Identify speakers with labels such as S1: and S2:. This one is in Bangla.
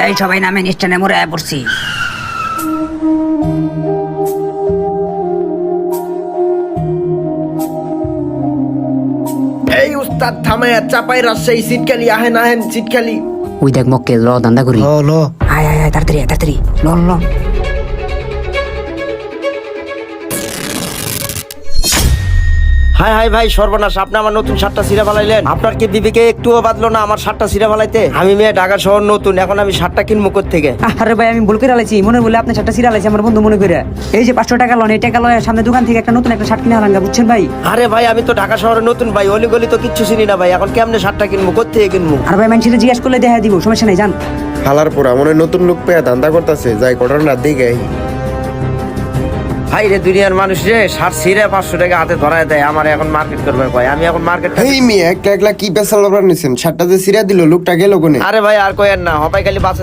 S1: এই সবাই নামে নিষ্ঠানে মরে পড়ছি।
S2: এই উস্তাদ থামে চাপাই রাজশাহী সিটকালি আহেন আহেন সিটকালি
S1: ওই দেখ মক্কে ল দান্দা করি।
S3: ল ল।
S1: আয় আয় আয় তাড়াতাড়ি আয়, তাড়াতাড়ি। ল ল।
S2: হাই হাই ভাই সর্বনাশ। আপনি আমার নতুন শার্টটা সিরা ফেলাইলেন। আপনার কি বিবেকে একটুও বাদলো না আমার শার্টটা সিরা ফেলাইতে? আমি মেয়ে ঢাকা শহর নতুন এখন আমি শার্টটা কিনবো থেকে
S1: আরে ভাই আমি ভুল করে আলাইছি। মনে বলে আপনার শার্টটা সিরা আলাইছি আমার বন্ধু মনে করে। এই যে পাঁচশো টাকা লোন এই টাকা লয় সামনে দোকান থেকে একটা নতুন একটা শার্ট কিনে আলাঙ্গা বুঝছেন ভাই?
S2: আরে ভাই আমি তো ঢাকা শহরে নতুন ভাই অলি গলি তো কিচ্ছু চিনি না ভাই। এখন কেমনে শার্টটা কিনবো থেকে কিনবো?
S1: আর ভাই মানুষের জিজ্ঞেস করলে দেখা দিব সমস্যা নাই জান
S4: হালার পোড়া মনে হয় নতুন লোক পেয়ে ধান্দা করতেছে। যাই ঘটনার দিকে আহি।
S2: ভাই রে দুনিয়ার মানুষ রে সার সিরে পাঁচশো টাকা হাতে ধরায় দেয় আমার এখন মার্কেট করবে ভাই আমি এখন মার্কেট
S4: এই মেয়ে একটা একলা কি পেশাল নিছেন? সারটা যে সিরা দিল লোকটা গেল কোনে?
S2: আরে ভাই আর কয়েন না হবাই খালি বাসে